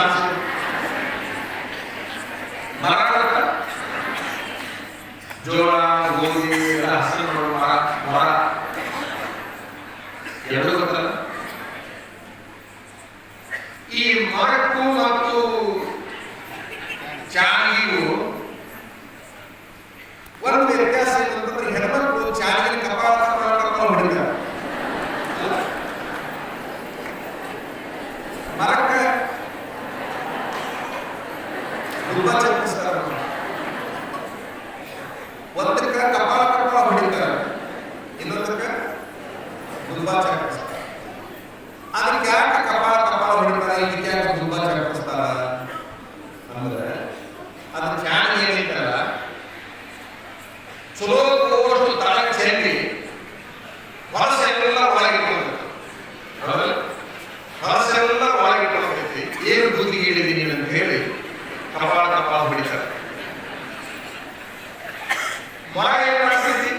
ಸಾಕ್ಷಿ ಮರ? ಜೋಳ, ಗೋಧಿ, ಹಸಿರು ಮರ ಮರ. ಎರಡು ಗೊತ್ತಲ್ಲ? ಈ ಮರಕ್ಕೂ ಮತ್ತು ಚಾಗಿಗೂ ಒಂದು ವ್ಯತ್ಯಾಸ ಏನಂತಂದ್ರೆ ಹೆಣ್ಮಕ್ಳು ಚಾಗಿನ ಕಪಾಳ ಹೊಡಿತಾರೆ নির্বাচন ಮರ ಏನ್ ಮಾಡ್ತೈತಿ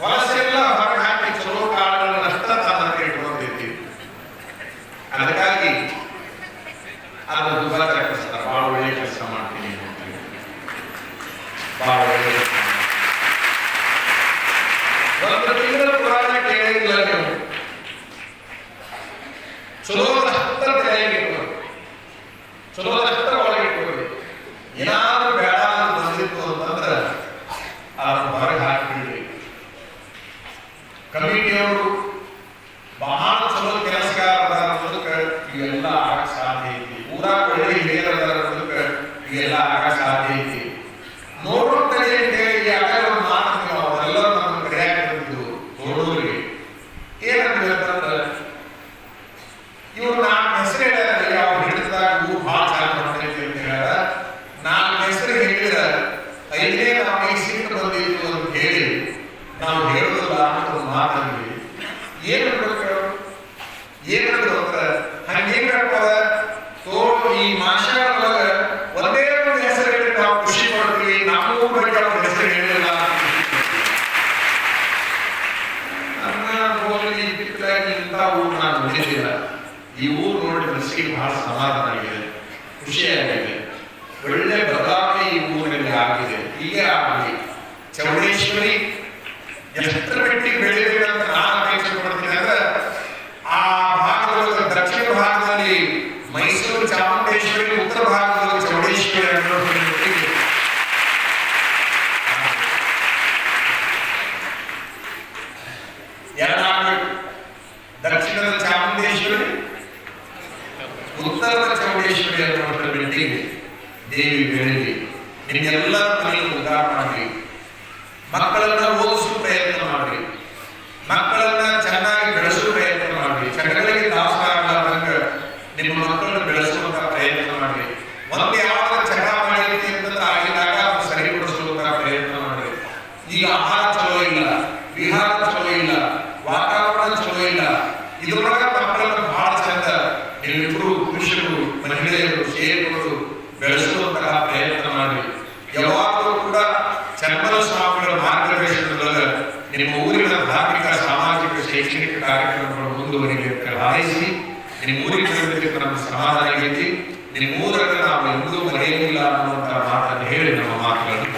ಹೊಲಸೆಲ್ಲ ಹೊರಗೆ ಹಾಕಿ ಚಲೋ ಕಾಳುಗಳನ್ನಷ್ಟ ತನ್ನ ಇಟ್ಕೊಂಡೈತಿ ಅದಕ್ಕಾಗಿ ಅದು ದುಬಾರ ಕೆಲಸ ಭಾಳ ಒಳ್ಳೆ ಕೆಲಸ ಮಾಡ್ತೀನಿ. ಭಾಳ ಒಳ್ಳೆ ಚಲೋ ಹತ್ತರ ಚಲೋ ಬಹಳ ಚಲೋ ಕೆಲಸಗಾರ ಅನ್ನೋದಕ್ಕೆ ಇವೆಲ್ಲ ಆಗ ಸಾಧ್ಯ ಐತಿ ಪೂರಾ ಒಳ್ಳೆ ಹಿರಿಯರ ಅನ್ನೋದಕ್ಕೆ ಇವೆಲ್ಲ ಆಗ ಸಾಧ್ಯ ಐತಿ ಈ ಊರು ನೋಡಿ ಮನಸ್ಸಿಗೆ ಬಹಳ ಸಮಾಧಾನ ಆಗಿದೆ ಖುಷಿಯಾಗಿದೆ. ಒಳ್ಳೆ ಬದಲಾವಣೆ ಈ ಊರಿನಲ್ಲಿ ಆಗಿದೆ. ಈಗ ಆಗಲಿ. ಚೌಡೇಶ್ವರಿ ಎಷ್ಟರ ಮಟ್ಟಿಗೆ ಬೆಳೆಯಬೇಕಂತ ನಾನು ಅಪೇಕ್ಷೆ ಪಡ್ತೀನಿ ಅಂದ್ರೆ ಆ ಭಾಗದ ದಕ್ಷಿಣ ಭಾಗದಲ್ಲಿ ಮೈಸೂರು ಚಾಮುಂಡೇಶ್ವರಿ, ಉತ್ತರ ಭಾಗದಲ್ಲಿ ಚೌಡೇಶ್ವರಿ ಅನ್ನೋ ಮಟ್ಟಿಗೆ ಎರಡಾಗಬೇಕು ದಕ್ಷಿಣದ ಚಾಮುಂಡೇಶ್ವರಿ ಉತ್ತರದ ಚೌಡೇಶ್ವರಿ ಅನ್ನುವಂಥ ದೇವಿ ಬೆಳಗಿ ನಿಮ್ಗೆಲ್ಲರ ಮನೆಯಲ್ಲಿ ಉದಾಹರಣೆ ಮಾಡಿ ಮಕ್ಕಳನ್ನ ಓದಿಸುವ ಪ್ರಯತ್ನ ಮಾಡ್ರಿ ಮಕ್ಕಳನ್ನ ಚೆನ್ನಾಗಿ ಬೆಳೆಸುವ ಪ್ರಯತ್ನ ಮಾಡ್ರಿ ಚಟಗಳಿಗೆ ದಾಸರಾಗಲಾರ್ದಂಗ ನಿಮ್ಮ ಮಕ್ಕಳನ್ನ ಬೆಳೆಸುವಂತ ಪ್ರಯತ್ನ ಮಾಡ್ರಿ ಒಂದು ಯಾವಾಗ ಚಟ ಮಾಡಿರ್ತಿ ಅಂತ ಆಗಿದಾಗ ಅದನ್ನ ಸರಿಪಡಿಸುವಂತ ಪ್ರಯತ್ನ ಮಾಡಿ ಈಗ ಆಹಾರ ಚಲೋ ಇಲ್ಲ, ವಿಹಾರ ಚಲೋ ಇಲ್ಲ, ವಾತಾವರಣ ಚಲೋ ಇಲ್ಲ, ಇದ್ರೊಳಗ ಸ್ವಾಮಿಗಳ ಮಾರ್ಗದರ್ಶನದೊಳಗ ನಿಮ್ಮ ಊರಿನ ಧಾರ್ಮಿಕ, ಸಾಮಾಜಿಕ, ಶೈಕ್ಷಣಿಕ ಕಾರ್ಯಕ್ರಮಗಳು ಮುಂದುವರಿಲಿ ಅಂತ ಹಾರೈಸಿ, ನಿಮ್ಮ ಊರಿಗೆ ನಮ್ಮ ಸಮಾಧಾನ ಆಗೈತಿ ನಿಮ್ಮ ಊರನ್ನು ನಾವು ಎಂದೂ ಮರೆಯಲಿಲ್ಲ ಅನ್ನುವಂತಹ ಮಾತನ್ನು ಹೇಳಿ ನಮ್ಮ ಮಾತುಗಳನ್ನು